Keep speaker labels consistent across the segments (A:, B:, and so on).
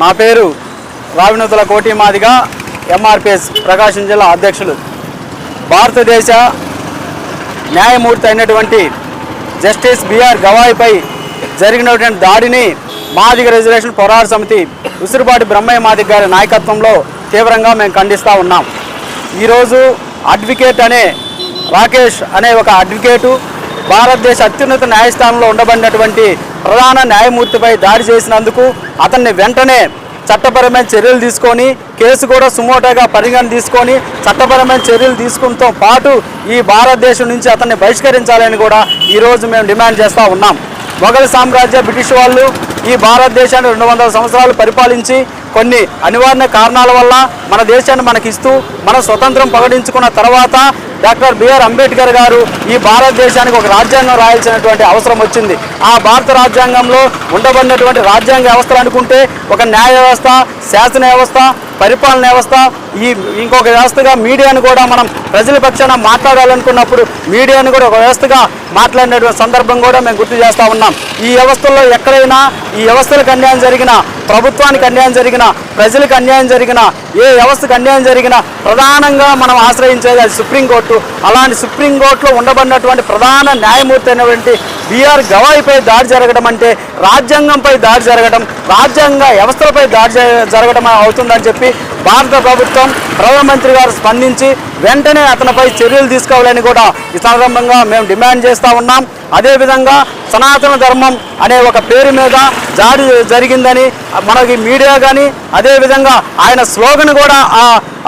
A: నా పేరు రావినతుల కోటి మాదిగా ఎంఆర్పిఎస్ ప్రకాశం జిల్లా అధ్యక్షులు. భారతదేశ న్యాయమూర్తి అయినటువంటి జస్టిస్ బిఆర్ గవాయిపై జరిగినటువంటి దాడిని మాదిగ రిజర్వేషన్ పోరాట సమితి ఉసిరిపాటి బ్రహ్మయ్య మాదిగ గారి నాయకత్వంలో తీవ్రంగా మేము ఖండిస్తూ ఉన్నాం. ఈరోజు అడ్వకేట్ అనే రాకేష్ అనే ఒక అడ్వకేటు భారతదేశ అత్యున్నత న్యాయస్థానంలో ఉండబడినటువంటి ప్రధాన న్యాయమూర్తిపై దాడి చేసినందుకు అతన్ని వెంటనే చట్టపరమైన చర్యలు తీసుకొని కేసు కూడా సుమోటాగా పరిగణ తీసుకొని చట్టపరమైన చర్యలు తీసుకుంటూ పాటు ఈ భారతదేశం నుంచి అతన్ని బహిష్కరించాలని కూడా ఈరోజు మేము డిమాండ్ చేస్తూ ఉన్నాం. మొఘల్ సామ్రాజ్య బ్రిటిష్ వాళ్ళు ఈ భారతదేశాన్ని రెండు వందల సంవత్సరాలు పరిపాలించి కొన్ని అనివార్య కారణాల వల్ల మన దేశాన్ని మనకిస్తూ మన స్వతంత్రం ప్రకటించుకున్న తర్వాత డాక్టర్ బిఆర్ అంబేద్కర్ గారు ఈ భారతదేశానికి ఒక రాజ్యాంగం రాయాల్సినటువంటి అవసరం వచ్చింది. ఆ భారత రాజ్యాంగంలో ఉండబడినటువంటి రాజ్యాంగ వ్యవస్థలు అనుకుంటే ఒక న్యాయ వ్యవస్థ శాసన వ్యవస్థ పరిపాలన వ్యవస్థ ఈ ఇంకొక వ్యవస్థగా మీడియాను కూడా మనం ప్రజల పక్షాన మాట్లాడాలనుకున్నప్పుడు మీడియాను కూడా ఒక వ్యవస్థగా మాట్లాడినటువంటి సందర్భం కూడా మేము గుర్తు చేస్తూ ఉన్నాం. ఈ వ్యవస్థల్లో ఎక్కడైనా ఈ వ్యవస్థలకు అన్యాయం జరిగిన ప్రభుత్వానికి అన్యాయం జరిగిన ప్రజలకు అన్యాయం జరిగిన ఏ వ్యవస్థకు అన్యాయం జరిగినా ప్రధానంగా మనం ఆశ్రయించేది అది సుప్రీంకోర్టు అలాంటి సుప్రీంకోర్టులో ఉండబడినటువంటి ప్రధాన న్యాయమూర్తి అయినటువంటి బీఆర్ గవాయిపై దాడి జరగడం అంటే రాజ్యాంగంపై దాడి జరగడం రాజ్యాంగ వ్యవస్థలపై దాడి జరగడం అవుతుందని చెప్పి Bye. భారత ప్రభుత్వం ప్రధానమంత్రి గారు స్పందించి వెంటనే అతనిపై చర్యలు తీసుకోవాలని కూడా ఈ సందర్భంగా మేము డిమాండ్ చేస్తూ ఉన్నాం. అదేవిధంగా సనాతన ధర్మం అనే ఒక పేరు మీద జారి జరిగిందని మనకి మీడియా కానీ అదేవిధంగా ఆయన స్లోగన్ కూడా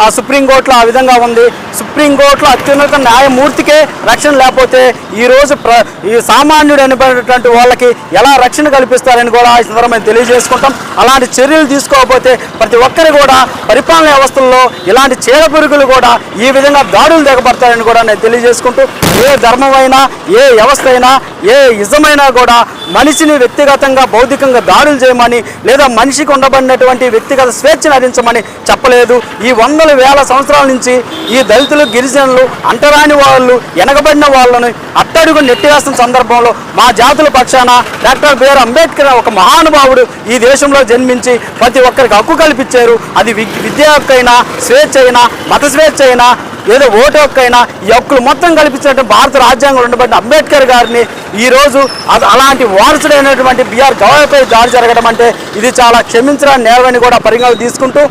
A: ఆ సుప్రీంకోర్టులో ఆ విధంగా ఉంది. సుప్రీంకోర్టులో అత్యున్నత న్యాయమూర్తికే రక్షణ లేకపోతే ఈరోజు ప్ర ఈ సామాన్యుడు అనేటువంటి వాళ్ళకి ఎలా రక్షణ కల్పిస్తారని కూడా ఈ సందర్భంగా తెలియజేసుకుంటాం. అలాంటి చర్యలు తీసుకోకపోతే ప్రతి ఒక్కరు కూడా పరిపాలన వ్యవస్థల్లో ఇలాంటి చీడపురుగులు కూడా ఈ విధంగా దాడులు దిగబడతాయని కూడా నేను తెలియజేసుకుంటూ ఏ ధర్మమైనా ఏ వ్యవస్థ అయినా ఏ ఇజమైనా కూడా మనిషిని వ్యక్తిగతంగా బౌద్ధికంగా దాడులు చేయమని లేదా మనిషికి ఉండబడినటువంటి వ్యక్తిగత స్వేచ్ఛను హరించమని చెప్పలేదు. ఈ వందల వేల సంవత్సరాల నుంచి ఈ దళితులు గిరిజనులు అంటరాని వాళ్ళు వెనకబడిన వాళ్ళని అట్టడుగు నెట్టివేస్తున్న సందర్భంలో మా జాతుల పక్షాన డాక్టర్ బిఆర్ అంబేద్కర్ ఒక మహానుభావుడు ఈ దేశంలో జన్మించి ప్రతి ఒక్కరికి హక్కు కల్పించారు. అది వి- విద్యా హక్కు అయినా స్వేచ్ఛ అయినా మత స్వేచ్ఛ అయినా ఏదో ఓటు హక్కైనా ఈ హక్కులు మొత్తం కల్పించినట్టు భారత రాజ్యాంగంలో ఉండబడిన అంబేద్కర్ గారిని ఈరోజు అది అలాంటి వారసుడైనటువంటి బీఆర్ గవాయిపై దాడి జరగడం అంటే ఇది చాలా క్షమించడానికి నేరమని కూడా పరిగణలో తీసుకుంటూ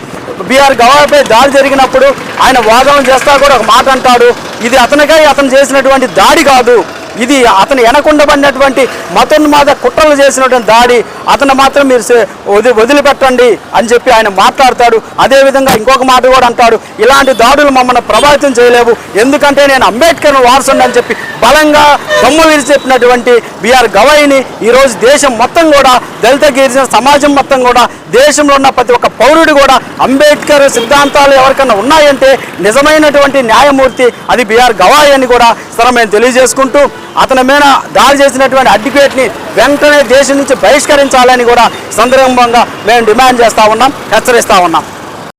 A: బీఆర్ గవాయిపై దాడి జరిగినప్పుడు ఆయన వాదనలు చేస్తా కూడా ఒక మాట అంటాడు. ఇది అతనికై అతను చేసినటువంటి దాడి కాదు. ఇది అతను వెనకుండబడినటువంటి మతోన్మాద కుట్రలు చేసినటువంటి దాడి అతను మాత్రం మీరు వదిలి వదిలిపెట్టండి అని చెప్పి ఆయన మాట్లాడతాడు. అదేవిధంగా ఇంకొక మాట కూడా అంటాడు. ఇలాంటి దాడులు మమ్మల్ని ప్రభావితం చేయలేవు. ఎందుకంటే నేను అంబేద్కర్ వారసుని అని చెప్పి బలంగా దమ్ము విరిచి చెప్పినటువంటి బిఆర్ గవాయిని ఈరోజు దేశం మొత్తం కూడా దళిత గిరిజన సమాజం మొత్తం కూడా దేశంలో ఉన్న ప్రతి ఒక్క పౌరుడు కూడా అంబేద్కర్ సిద్ధాంతాలు ఎవరికన్నా ఉన్నాయంటే నిజమైనటువంటి న్యాయమూర్తి అది బిఆర్ గవాయి అని కూడా సరే మేము తెలియజేసుకుంటూ అతని మీద దాడి చేసినటువంటి అడ్వకేట్ని వెంటనే దేశం నుంచి బహిష్కరించాలని కూడా సందర్భంగా మేము డిమాండ్ చేస్తూ ఉన్నాం హెచ్చరిస్తూ ఉన్నాం.